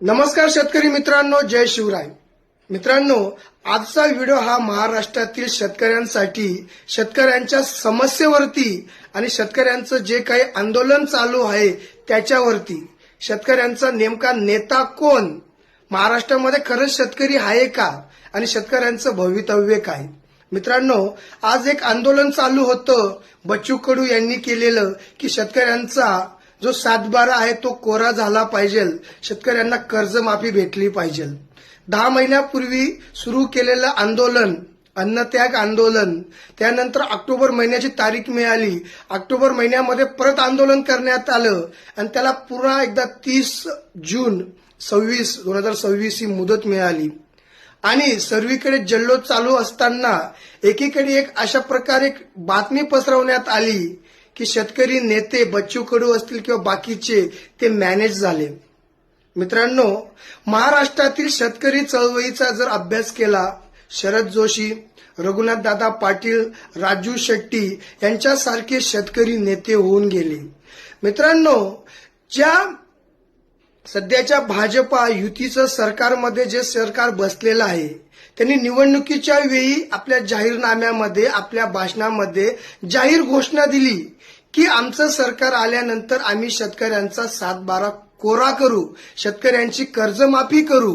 नमस्कार शेतकरी मित्रांनो जय शिवराय. मित्रांनो आजचा व्हिडिओ हा महाराष्ट्रातील शेतकऱ्यांसाठी शेतकऱ्यांच्या समस्येवरती आणि शेतकऱ्यांचं जे काही आंदोलन चालू आहे त्याच्यावरती. शेतकऱ्यांचा नेमका नेता कोण? महाराष्ट्रामध्ये खरंच शेतकरी आहे का? आणि शेतकऱ्यांचं भवितव्य काय? मित्रांनो आज एक आंदोलन चालू होतं. बच्चू कडू यांनी केलेलं की शेतकऱ्यांचा जो सातबारा आहे तो कोरा झाला पाहिजे. शेतकऱ्यांना कर्जमाफी भेटली पाहिजे. दहा महिन्यापूर्वी सुरू केलेलं आंदोलन अन्नत्याग आंदोलन त्यानंतर ऑक्टोबर महिन्याची तारीख मिळाली. ऑक्टोबर महिन्यामध्ये परत आंदोलन करण्यात आलं आणि त्याला पुन्हा एकदा तीस जून सव्वीस दोन हजार सव्वीस ही मुदत मिळाली. आणि सर्वीकडे जल्लोष चालू असताना एकीकडे एक अशा प्रकारे बातमी पसरवण्यात आली. की शेतकरी नेते बच्चू कडू असतील किंवा बाकीचे ते मॅनेज झाले. मित्रांनो महाराष्ट्रातील शेतकरी चळवळीचा जर अभ्यास केला शरद जोशी रघुनाथ दादा पाटील राजू शेट्टी यांच्यासारखे शेतकरी नेते होऊन गेले. मित्रांनो ज्या सध्याच्या भाजपा युतीचं सरकारमध्ये जे सरकार बसलेलं आहे त्यांनी निवडणुकीच्या वेळी आपल्या जाहीरनाम्यामध्ये आपल्या भाषणामध्ये जाहीर घोषणा दिली की आमचं सरकार आल्यानंतर आम्ही शेतकऱ्यांचा सातबारा कोरा करू शेतकऱ्यांची कर्जमाफी करू.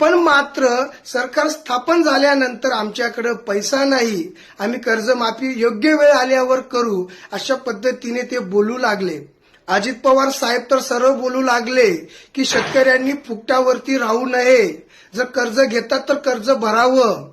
पण मात्र सरकार स्थापन झाल्यानंतर आमच्याकडे पैसा नाही. आम्ही कर्जमाफी योग्य वेळ आल्यावर करू अशा पद्धतीने ते बोलू लागले. अजित पवार साहेब तर सर्व बोलू लागले की शेतकऱ्यांनी फुकटावरती राहू नये. जर कर्ज घेतात तर कर्ज भरावं.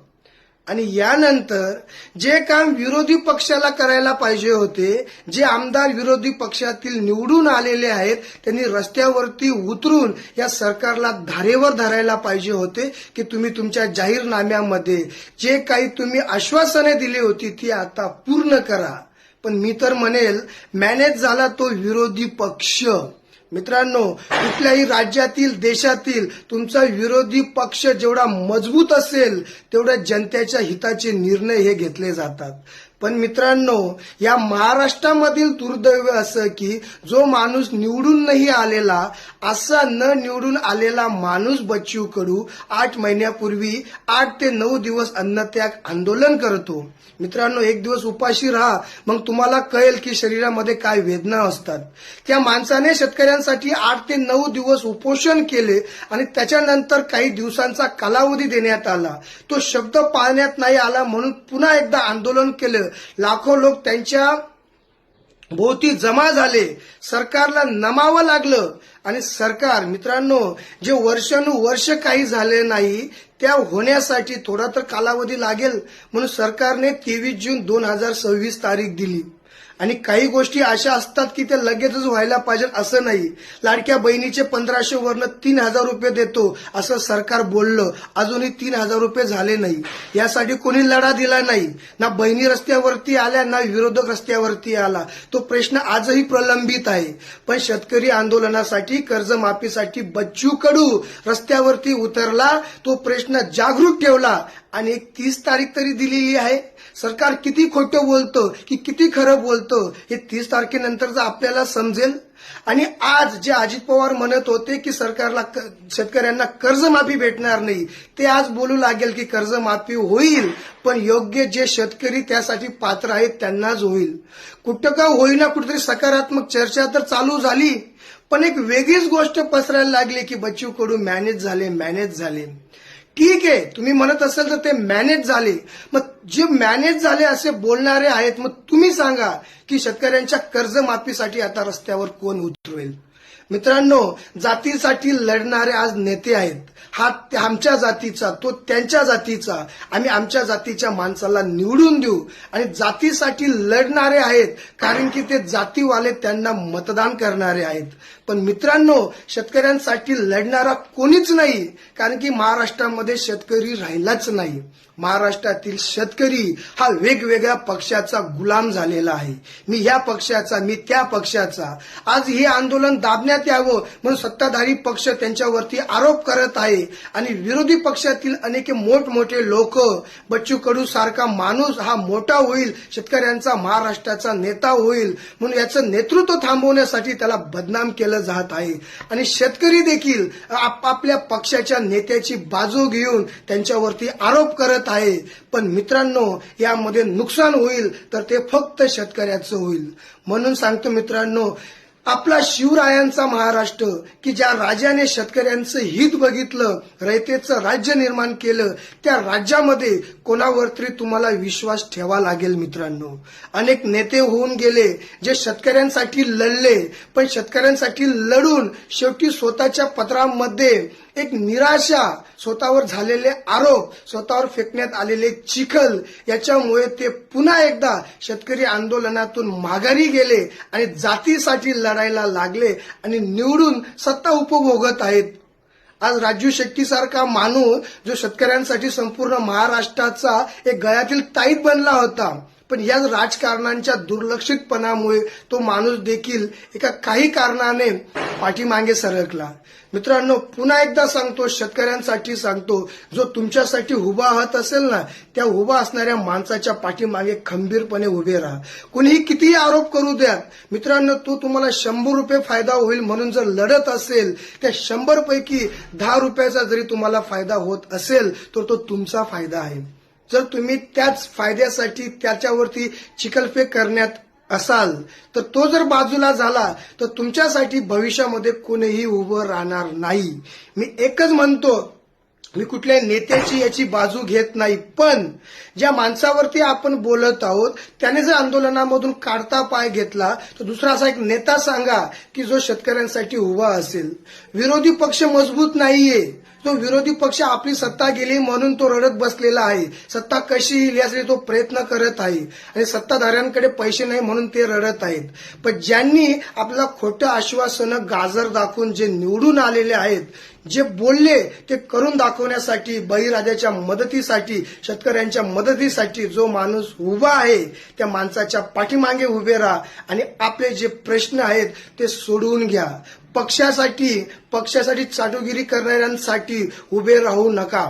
आणि यानंतर जे काम विरोधी पक्षाला करायला पाहिजे होते जे आमदार विरोधी पक्षातील निवडून आलेले आहेत त्यांनी रस्त्यावरती उतरून या सरकारला धारेवर धरायला पाहिजे होते की तुम्ही तुमच्या जाहीरनाम्यामध्ये जे काही तुम्ही आश्वासने दिली होती ती आता पूर्ण करा. पण मी तर म्हणेल मॅनेज झाला तो विरोधी पक्ष. मित्रांनो कुठल्याही राज्यातील देशातील तुमचा विरोधी पक्ष जेवढा मजबूत असेल तेवढ्या जनतेच्या हिताचे निर्णय हे घेतले जातात. पण मित्रांनो या महाराष्ट्रामधील दुर्दैव असं की जो माणूस निवडून नाही आलेला असा न निवडून आलेला माणूस बच्चू कडू आठ महिन्यापूर्वी आठ ते नऊ दिवस अन्नत्याग आंदोलन करतो. मित्रांनो एक दिवस उपाशी राहा मग तुम्हाला कळेल की शरीरामध्ये काय वेदना असतात. त्या माणसाने शेतकऱ्यांसाठी आठ ते नऊ दिवस उपोषण केले आणि त्याच्यानंतर काही दिवसांचा कालावधी देण्यात आला. तो शब्द पाळण्यात नाही आला म्हणून पुन्हा एकदा आंदोलन केलं. लाखो लोक त्यांच्या भोवती जमा झाले. सरकारला नमावं लागलं. आणि सरकार मित्रांनो जे वर्षानुवर्ष काही झाले नाही त्या होण्यासाठी थोडा तर कालावधी लागेल. म्हणून सरकारने तेवीस जून दोन हजार सव्वीस तारीख दिली. आणि काही गोष्टी अशा असतात की त्या लगेचच व्हायला पाहिजे असं नाही. लाडक्या बहिणीचे पंधराशे वरनं तीन हजार रुपये देतो असं सरकार बोललं. अजूनही तीन हजार रुपये झाले नाही. यासाठी कोणी लढा दिला नाही. ना बहिणी रस्त्यावरती आल्या ना विरोधक रस्त्यावरती आला. तो प्रश्न आजही प्रलंबित आहे. पण शेतकरी आंदोलनासाठी कर्जमाफीसाठी बच्चू कडू रस्त्यावरती उतरला तो प्रश्न जागृत ठेवला आणि एक तीस तारीख तरी दिलेली आहे. सरकार किती खोटं बोलतं की किती खरं बोलतं हे तीस तारखेनंतर आपल्याला समजेल. आणि आज जे अजित पवार म्हणत होते की सरकारला शेतकऱ्यांना कर्जमाफी भेटणार नाही ते आज बोलू लागेल की कर्जमाफी होईल पण योग्य जे शेतकरी त्यासाठी पात्र आहेत त्यांनाच होईल. कुठं का होईना कुठेतरी सकारात्मक चर्चा तर चालू झाली पण एक वेगळीच गोष्ट पसरायला लागली की बच्चू कडू मॅनेज झाले मॅनेज झाले. ठीक आहे तुम्ही म्हणत असाल तर ते मॅनेज झाले. मग जे मॅनेज झाले असे बोलणारे आहेत मग तुम्ही सांगा की शेतकऱ्यांच्या कर्जमाफीसाठी आता रस्त्यावर कोण उतरवेल मित्रांनो जातीसाठी लढणारे आज नेते आहेत. हा आमच्या जातीचा तो त्यांच्या जातीचा आम्ही आमच्या जातीच्या माणसाला निवडून देऊ. आणि जातीसाठी लढणारे आहेत कारण की ते जातीवाले त्यांना मतदान करणारे आहेत. पण मित्रांनो शेतकऱ्यांसाठी लढणारा कोणीच नाही कारण की महाराष्ट्रामध्ये शेतकरी राहिलाच नाही. महाराष्ट्रातील शेतकरी हा वेगवेगळ्या पक्षाचा गुलाम झालेला आहे. मी ह्या पक्षाचा मी त्या पक्षाचा. आज हे आंदोलन दाबण्यात यावं म्हणून सत्ताधारी पक्ष त्यांच्यावरती आरोप करत आहे आहे आणि विरोधी पक्षातील अनेक मोठमोठे लोक बच्चू कडू सारखा माणूस हा मोठा होईल शेतकऱ्यांचा महाराष्ट्राचा नेता होईल म्हणून याचं नेतृत्व थांबवण्यासाठी त्याला बदनाम केलं जात आहे. आणि शेतकरी देखील आपापल्या पक्षाच्या नेत्याची बाजू घेऊन त्यांच्यावरती आरोप करत आहे. पण मित्रांनो यामध्ये नुकसान होईल तर ते फक्त शेतकऱ्याचं होईल. म्हणून सांगतो मित्रांनो आपला शिवरायांचा महाराष्ट्र की ज्या राजाने शेतकऱ्यांचं हित बघितलं रयतेचं राज्य निर्माण केलं त्या राज्यामध्ये कोणावर तरी तुम्हाला विश्वास ठेवा लागेल मित्रांनो. अनेक नेते होऊन गेले जे शेतकऱ्यांसाठी लढले पण शेतकऱ्यांसाठी लढून शेवटी स्वतःच्या पत्रामध्ये एक निराशा स्वतःवर झालेले आरोप स्वतःवर फेकण्यात आलेले चिखल याच्यामुळे ते पुन्हा एकदा शेतकरी आंदोलनातून माघारी गेले आणि जातीसाठी लढायला लागले आणि निवडून सत्ता उपभोगत आहेत. आज राजू शेट्टी सारखा माणूस जो शेतकऱ्यांसाठी संपूर्ण महाराष्ट्राचा एक गळ्यातील ताईत बनला होता. पण या राजकारणांच्या दुर्लक्षितपणामुळे तो माणूस देखील एका काही कारणाने पाठीमागे सरकला. मित्रांनो पुन्हा एकदा सांगतो शेतकऱ्यांसाठी सांगतो जो तुमच्यासाठी उभा आहात असेल ना त्या उभा असणाऱ्या माणसाच्या पाठीमागे खंबीरपणे उभे राहा. कुणीही कितीही आरोप करू द्या मित्रांनो तो तुम्हाला शंभर रुपये फायदा होईल म्हणून जर लढत असेल त्या शंभर पैकी दहा रुपयाचा जरी तुम्हाला फायदा होत असेल तर तो तुमचा फायदा आहे. जर तुम्ही त्याच फायद्यासाठी त्याच्यावरती चिखलफेक करण्यात असाल तर तो जर बाजूला झाला तर तुमच्यासाठी भविष्यामध्ये कोणीही उभं राहणार नाही. मी एकच म्हणतो मी कुठल्या नेत्याची याची बाजू घेत नाही पण ज्या माणसावरती आपण बोलत आहोत त्याने जर आंदोलनामधून काढता पाय घेतला तर दुसरा असा एक नेता सांगा की जो शेतकऱ्यांसाठी उभा असेल. विरोधी पक्ष मजबूत नाहीये. तो विरोधी पक्ष आपली सत्ता गेली म्हणून तो रडत बसलेला आहे. सत्ता कशी येईल यासाठी तो प्रयत्न करत आहे. आणि सत्ताधाऱ्यांकडे पैसे नाही म्हणून ते रडत आहेत. पण ज्यांनी आपल्याला खोटं आश्वासनं गाजर दाखवून जे निवडून आलेले आहेत जे बोलले ते करून दाखवण्यासाठी बळीराजाच्या मदतीसाठी शेतकऱ्यांच्या मदतीसाठी जो माणूस उभा आहे त्या माणसाच्या पाठीमागे उभे राहा आणि आपले जे प्रश्न आहेत ते सोडवून घ्या. पक्षासाठी पक्षासाठी चाटोगिरी करणाऱ्यांसाठी उभे राहू नका.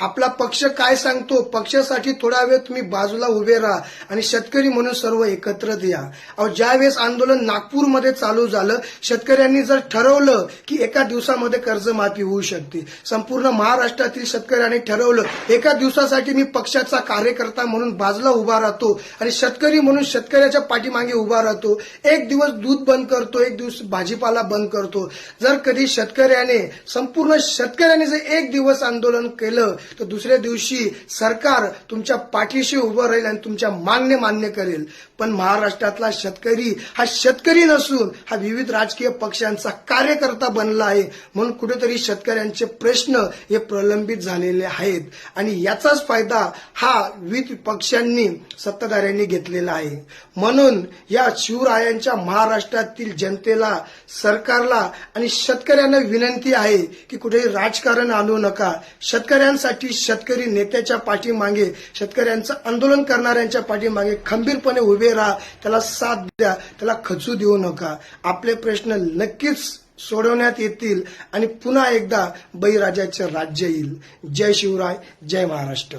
आपला पक्ष काय सांगतो? पक्षासाठी थोडा वेळ तुम्ही बाजूला उभे राहा आणि शेतकरी म्हणून सर्व एकत्र या अहो ज्यावेळेस आंदोलन नागपूरमध्ये चालू झालं शेतकऱ्यांनी जर ठरवलं की एका दिवसामध्ये कर्जमाफी होऊ शकते. संपूर्ण महाराष्ट्रातील शेतकऱ्यांनी ठरवलं एका दिवसासाठी मी पक्षाचा कार्यकर्ता म्हणून बाजूला उभा राहतो आणि शेतकरी म्हणून शेतकऱ्याच्या पाठीमागे उभा राहतो. एक दिवस दूध बंद करतो एक दिवस भाजीपाला बंद करतो. जर कधी शेतकऱ्याने संपूर्ण शेतकऱ्याने जर एक दिवस आंदोलन केलं तर दुसऱ्या दिवशी सरकार तुमच्या पाठीशी उभं राहील आणि तुमच्या मागणे मान्य करेल. पण महाराष्ट्रातला शेतकरी हा शेतकरी नसून हा विविध राजकीय पक्षांचा कार्यकर्ता बनला आहे. म्हणून कुठेतरी शेतकऱ्यांचे प्रश्न हे प्रलंबित झालेले आहेत. आणि याचाच फायदा हा विविध पक्षांनी सत्ताधाऱ्यांनी घेतलेला आहे. म्हणून या शिवरायांच्या महाराष्ट्रातील जनतेला सरकारला आणि शेतकऱ्यांना विनंती आहे की कुठेही राजकारण आणू नका. शेतकऱ्यांसाठी शेतकरी नेत्याच्या पाठीमागे शेतकऱ्यांचं आंदोलन करणाऱ्यांच्या पाठीमागे खंबीरपणे उभे राहा त्याला साथ द्या त्याला खचू देऊ नका. आपले प्रश्न नक्कीच सोडवण्यात येतील आणि पुन्हा एकदा बळीराजाचे राज्य येईल. जय शिवराय जय महाराष्ट्र.